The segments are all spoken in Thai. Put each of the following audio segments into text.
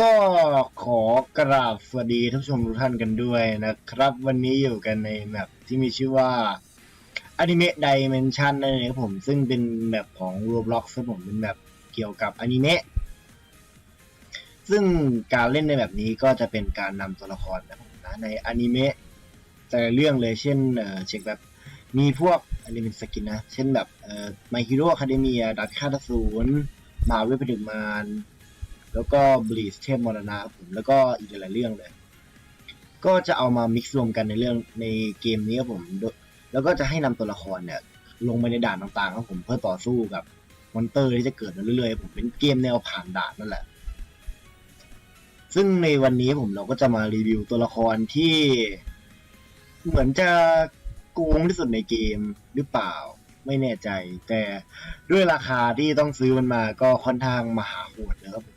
ก็ขอกราบสวัสดีท่านผู้ชมทุกท่านกันด้วยนะครับ วันนี้อยู่กันในแมปที่มีชื่อว่า Anime Dimension นั่นเองครับผมซึ่งเป็นแมปของ Roblox ครับผมเป็นแมปเกี่ยวกับอนิเมะซึ่งการเล่นในแบบนี้ก็จะเป็นการนำตัวละครนะผมนะในอนิเมะแต่เรื่องเลยเช่นเออเช็คแบบมีพวกอนิเมะสกินนะ เช่นแบบเอ่อ My Hero Academia ดาบพิฆาตอสูรมาเวทผดึกมาร แล้วก็บลีชเทพมรณะครับผมแล้วก็อีกหลายเรื่องเลย ก็จะเอามามิกซ์รวมกันในเรื่องในเกมนี้ครับผม แล้วก็จะให้นำตัวละครเนี่ย ลงไปในด่านต่างๆครับผมเพื่อต่อสู้กับมอนเตอร์ที่จะเกิดมาเรื่อยๆผมเป็นเกมแนวผ่านด่านนั่นแหละ ซึ่งในวันนี้ผมเราก็จะมารีวิวตัวละครที่เหมือนจะโกงที่สุดในเกมหรือเปล่าไม่แน่ใจ แต่ด้วยราคาที่ต้องซื้อมันมาก็ค่อนข้างมหาโหดนะครับผม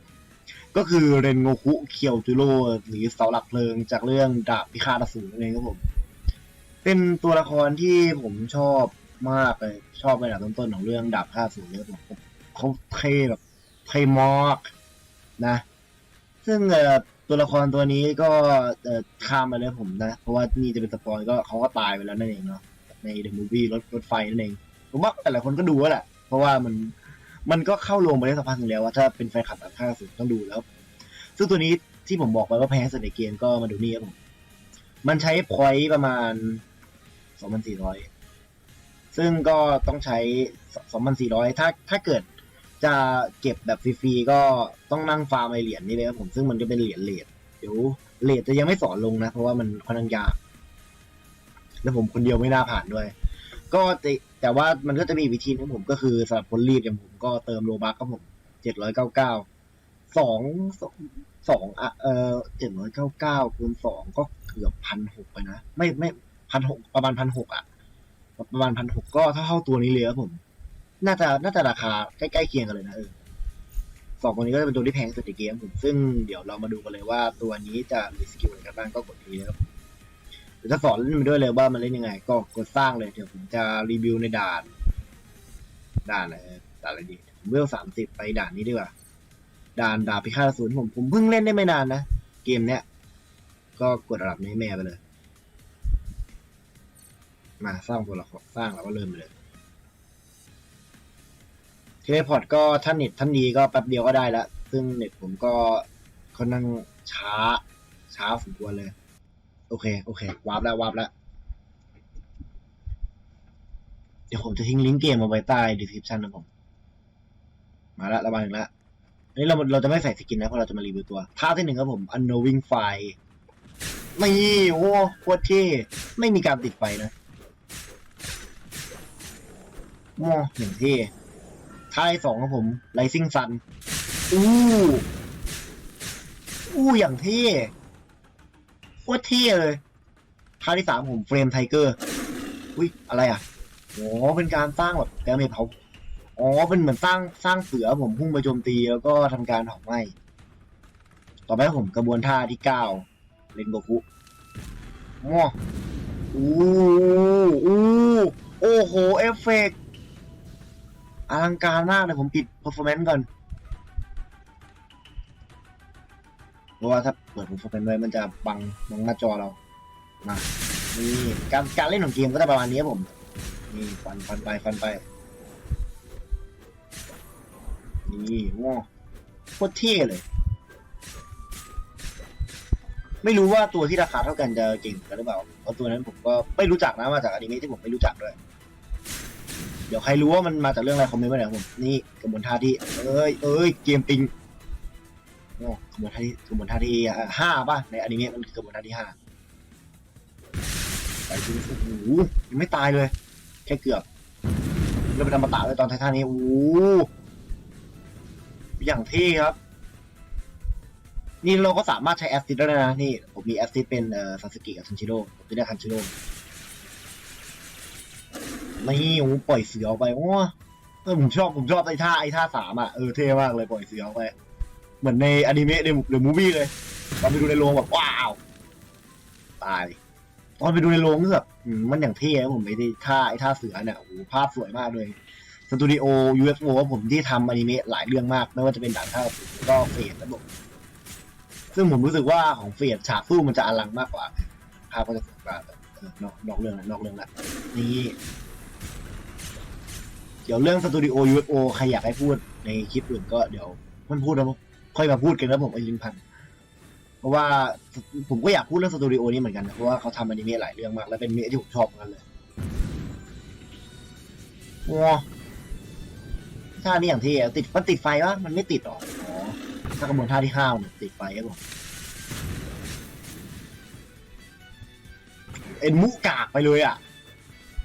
ก็คือเรนโงคุเคียวจูโร่หรือเสาหลักเพลิงจากเรื่องดาบพิฆาตอสูรนั่นเองครับผม เป็นตัวละครที่ผมชอบมากเลยชอบในระดับต้นๆของเรื่องดาบพิฆาตอสูรเนี่ยครับผมเขาเท่แบบเท่มากนะ ซึ่งตัวละครตัวนี้ก็เอ่อข้ามมาเลยผมนะ เพราะว่านี่จะเป็นสปอยก็เขาก็ตายไปแล้วนั่นเองเนาะในเดอะมูฟวี่รถรถไฟนั่นเองผมว่าแต่ละคนก็ดูแล้วแหละ เพราะว่ามัน มันก็เข้าโรงไปได้สักพักหนึงแล้วว่าถ้าเป็นแฟนคลับแบบค่าสุดต้องดูแล้ว ซึ่งตัวนี้ที่ผมบอกไปว่าแพ้สุดในเกมก็มาดูนี่ครับผม มันใช้พอยต์ประมาณ2,400ซึ่งก็ต้องใช้2,400ถ้าถ้าเกิดจะเก็บแบบฟรีๆก็ต้องนั่งฟาร์มไอเหรียญนี่เลยครับผมซึ่งมันจะเป็นเหรียญเลทเดี๋ยวเลทจะยังไม่สอนลงนะ เพราะว่ามันค่อนข้างยาก แล้วผมคนเดียวไม่น่าผ่านด้วย ก็แต่แต่ว่ามันก็จะมีวิธีของผมก็คือสำหรับคนรีบอย่างผมก็เติมโลบัคครับผมเจ็ดร้อยเก้าเก้าสองสองอะเออเจ็ดร้อยเก้าเก้าคูณสองก็เกือบพันหกไปนะ ไม่ไม่พันหกประมาณพันหกอะ ประมาณพันหกก็เท่าเท่าตัวนี้เลยครับผม น่าจะน่าจะราคาใกล้ๆเคียงกันเลยนะเออสองตัวนี้ก็จะเป็นตัวที่แพงสุดในเกมผมซึ่งเดี๋ยวเรามาดูกันเลยว่าตัวนี้จะมีสกิลอะไรกันบ้างก็กดทีนะครับ เดี๋ยวจะสอนเล่นไปด้วยเลยว่ามันเล่นยังไง ก็กดสร้างเลยเดี๋ยวผมจะรีวิวในด่าน ด่านอะไรด่านอะไรดีผมเวลสามสิบไปด่านนี้ดีกว่า ด่านดาบพิฆาตอสูรผมผมเพิ่งเล่นได้ไม่นานนะ เกมเนี้ย ก็กดระดับนี้แม่ไปเลย มาสร้างตัวละครสร้างแล้วก็เริ่มไปเลยเทเลพอร์ตก็ท่านเน็ตท่านดีก็แป๊บเดียวก็ได้ละ ซึ่งเน็ตผมก็ค่อนข้างช้า ช้าสมควรเลย โอเค โอเควาร์ปแล้ววาร์ปแล้ว เดี๋ยวผมจะทิ้งลิงก์เกมเอาไว้ใต้ description นะผม มาล้วระบายถึงล้วอันนี้เราเราจะไม่ใส่สกินนะเพราะเราจะมารีวิวตัวท่าที่หนึ่งครับผม unknowing fire ไม่โอ้โคตรเท่ไม่มีการติดไฟนะโอ้อย่างเท่ท่าที่สองครับผม rising sun อู้อู้อย่างเท่ ตรเท่เลยท่าที่สามผมเฟรมไทเกอร์อุ้ยอะไรอะโอ้เป็นการสร้างแบบแกมเมจเผาอ๋อเป็นเหมือนสร้างสร้างเสือผมพุ่งไปโจมตีแล้วก็ทำการเผาไหม้ต่อไปผมกระบวนท่าที่เก้าเลนโกคุม้ออู้อู้โอ้โหเอฟเฟกอลังการมากเลยผมปิด performance ก่อน เพราะว่าถ้าเปิด performance ไว้มันจะบังบังหน้าจอเรามานี่การการเล่นของเกมก็จะประมาณนี้ครับผมนี่ฟันฟันไปฟันไปนี่ว้าโคตรเท่เลย ไม่รู้ว่าตัวที่ราคาเท่ากันจะเก่งกันหรือเปล่าเพราะตัวนั้นผมก็ไม่รู้จักนะมาจากอนิเมะที่ผมไม่รู้จักด้วยเดี๋ยวใครรู้ว่ามันมาจากเรื่องอะไรคอมเมนต์ไว้หน่อยผมนี่กระบวนท่าที่เอ้ยเอ้ยเกมปิง โอ้กบวนท่าที่กระบวนท่าที่ห้าป่ะในอนิเมะมันคือกบวนท่าที่ห้าไปดูโอ้โหยังไม่ตายเลย แค่เกือบเรื่องเป็นอมตะเลยตอนท้ายๆนี้โอ้อย่างเท่ครับ นี่เราก็สามารถใช้แอสซิดได้นะนี่ ผมมีแอสซิดเป็นเอ่อซาสึกิกับทันชิโร่ผมจะได้ทันชิโร่ไม่โอ้โหปล่อยเสือออกไปโอ้เออผมชอบผมชอบไอ้ท่าไอ้ท่าสามอะเออเท่มากเลยปล่อยเสือออกไป เหมือนในอนิเมะหรือมูวี่เลย ตอนไปดูในโรงแบบว้าว ตาย ตอนไปดูในโรงก็แบบมันอย่างเท่ผมไอ้ที่ท่าไอ้ท่าเสือเนี่ยโอ้โหภาพสวยมากเลยสตูดิโอ UFO ผมที่ทำอนิเมะหลายเรื่องมาก ไม่ว่าจะเป็นด่านท่าเสือแล้วก็เฟสระบบซึ่งผมรู้สึกว่าของเฟียดฉากสู้มันจะอลังมากกว่า ภาพก็จะสวยกว่านอกนอกเรื่องละนอกเรื่องละนี่เดี๋ยวเรื่องสตูดิโอ UFO ใครอยากให้พูดในคลิปอื่นก็เดี๋ยวมันพูดแล้ว ค่อยมาพูดกันแล้วผมไอ้ลินพันเพราะว่าผมก็อยากพูดเรื่องสตูดิโอนี้เหมือนกันนะเพราะว่าเขาทำอนิเมะหลายเรื่องมาก และเป็นอนิเมะที่ผมชอบเหมือนกันเลยว้าท่านี้อย่างที่ติดมันติดไฟวะมันไม่ติดหรออ๋อถ้ากระบวนท่าที่ห้าเนี่ยติดไฟครับผมเอ็นมุกากไปเลยอะ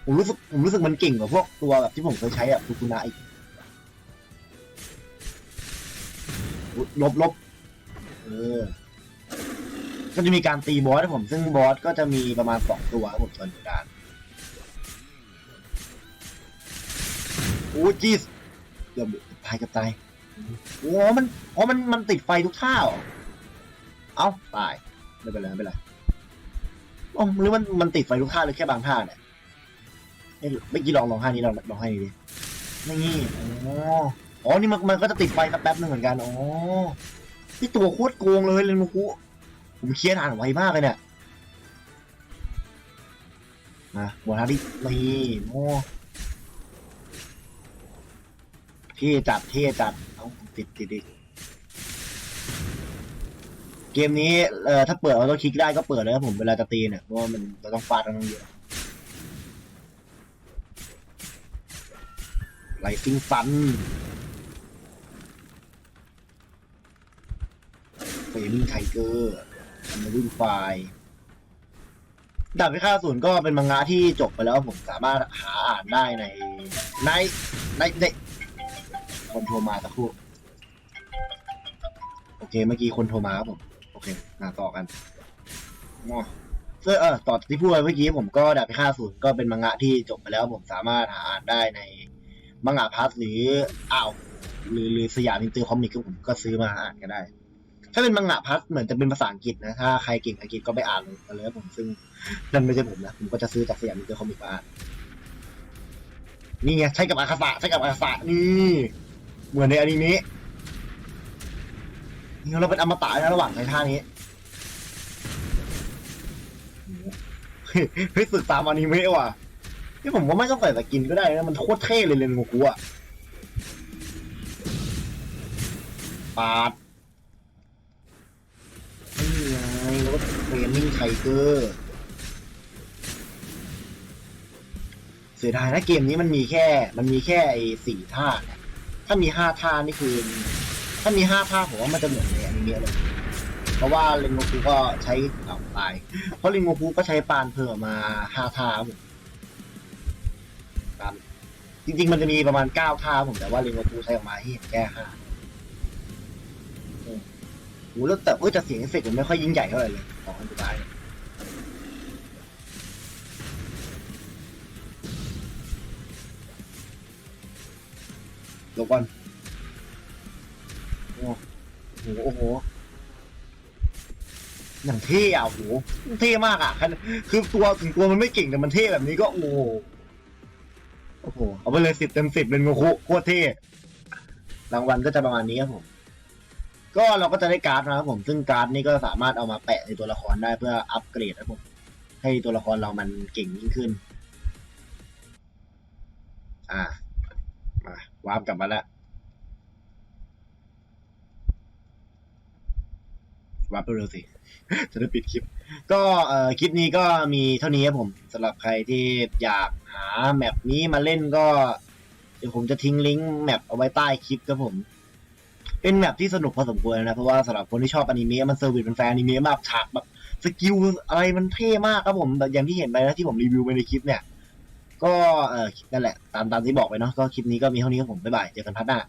ผมรู้สึกผมรู้สึกมันเก่งกว่าพวกตัวแบบที่ผมเคยใช้อะฟูกุนะอีก ลบลบเออ ก็จะมีการตีบอสให้ผม ซึ่งบอสก็จะมีประมาณสองตัวครับผมตอนอยู่ด่านโอ้จีสเกือบตายกับตายโอ้มันอ๋อมันมันติดไฟทุกท่าเอ้าตายไม่เป็นไรไม่เป็นไรอ๋อหรือมันมันติดไฟทุกท่าหรือแค่บางท่าเนี่ยเอ้ยเมื่อกี้ลองลองท่านี้ลองลองให้ดินี่อ๋อ อ๋อ นี่มันมันก็จะติดไฟสักแป๊บหนึงเหมือนกัน อ๋อ ที่ตัวโคตรโกงเลยเลยมุกุผมเคลียร์ด่านไวมากเลยเนี่ยมาบอลฮารินี่โม่เท่จัดเท่จัด เอาติดติดอีกเกมนี้เอ่อถ้าเปิดออโต้องคลิกได้ก็เปิดเลยครับผมเวลาจะตีเนี่ยเพราะว่ามันเราต้องฟาดกันต้องเยอะไลซิงฟัน เฟรมิ่ไทเกอร์อันนี้รุ่นไฟดาบพิฆาตศูนย์ก็เป็นมังงะที่จบไปแล้วผมสามารถหาอ่านได้ใน ในในในคนโทรมาสักครู่โอเคเมื่อกี้คนโทรมาครับผม โอเคมาต่อกันอ๋อเสื้อเออต่อที่พูดไปเมื่อกี้ผมก็ดาบพิฆาตศูนย์ก็เป็นมังงะที่จบไปแล้วผมสามารถหาอ่านได้ในมังงะพัสหรืออ้าวหรือหรือสยามอินเตอร์คอมิกก็ผมก็ซื้อมาอ่านก็ได้ ถ้าเป็นมังงะพัสเหมือนจะเป็นภาษาอังกฤษนะ ถ้าใครเก่งอังกฤษก็ไปอ่านกันเลยผมซึ่งนั่นไม่ใช่ผมนะ ผมก็จะซื้อจากสยามมิเตอร์คอมิกมาอ่านนี่ไงใช้กับอาคาสะใช้กับอาคาสะนี่ เหมือนในอนิเมะนี่เราเป็นอมตะนะระหว่างใช้ท่านี้เฮ้ยสึกตามอนิเมะว่ะที่ผมว่าไม่ต้องใส่สกินก็ได้นะ มันโคตรเท่เลยเลนโงกุอะปาด นี่ไงแล้วก็ เฟรมมิ่งไทเกอร์เสียดายนะเกมนี้มันมีแค่ มันมีแค่ไอ้สี่ท่า ถ้ามีห้าท่านี่คือ ถ้ามีห้าท่าผมว่ามันจะเหมือนในอนิเมะเลย เพราะว่าเรนโงคูก็ใช้เอาตาย เพราะเรนโงคูก็ใช้ปานเพิ่มมาห้าท่าครับผมจริงๆมันจะมีประมาณเก้าท่าผมแต่ว่าเรนโงคูใช้ออกมาให้เห็นแค่ห้า โหแล้วแต่เออแต่เสียงเอฟเฟกต์มันไม่ค่อยยิ่งใหญ่เท่าไหร่เลยของอันสุดท้ายเนี่ยเดี๋ยวก่อนโอ้โหโอ้โหอย่างเท่อะโหเท่มากอะคือตัวถึงตัวมันไม่เก่งแต่มันเท่แบบนี้ก็โอ้โหโอ้โหเอาไปเลยสิบเต็มสิบเป็นโงคุโคตรเท่รางวัลก็จะประมาณนี้ครับผม ก็เราก็จะได้การ์ดนะครับผมซึ่งการ์ดนี่ก็สามารถเอามาแปะในตัวละครได้เพื่ออัปเกรดนะครับผมให้ตัวละครเรามันเก่งยิ่งขึ้น อ่ามาวาร์ปกลับมาแล้ววาร์ปเร็วสิ จะได้ปิดคลิป ก็เอ่อคลิปนี้ก็มีเท่านี้ครับผมสำหรับใครที่อยากหาแมปนี้มาเล่นก็ เดี๋ยวผมจะทิ้งลิงก์แมปเอาไว้ใต้คลิปครับผม เป็นแมปที่สนุกพอสมควรนะเพราะว่าสำหรับคนที่ชอบอนิเมะมันเซอร์วิสเป็นแฟนอนิเมะมากฉากแบบสกิลอะไรมันเท่มากครับผมแบบอย่างที่เห็นไปนะที่ผมรีวิวไปในคลิปเนี่ย ก็เออนั่นแหละ ตามตามที่บอกไปเนาะก็คลิปนี้ก็มีเท่านี้ครับผมบ๊ายบายเจอกันพัฒหน้า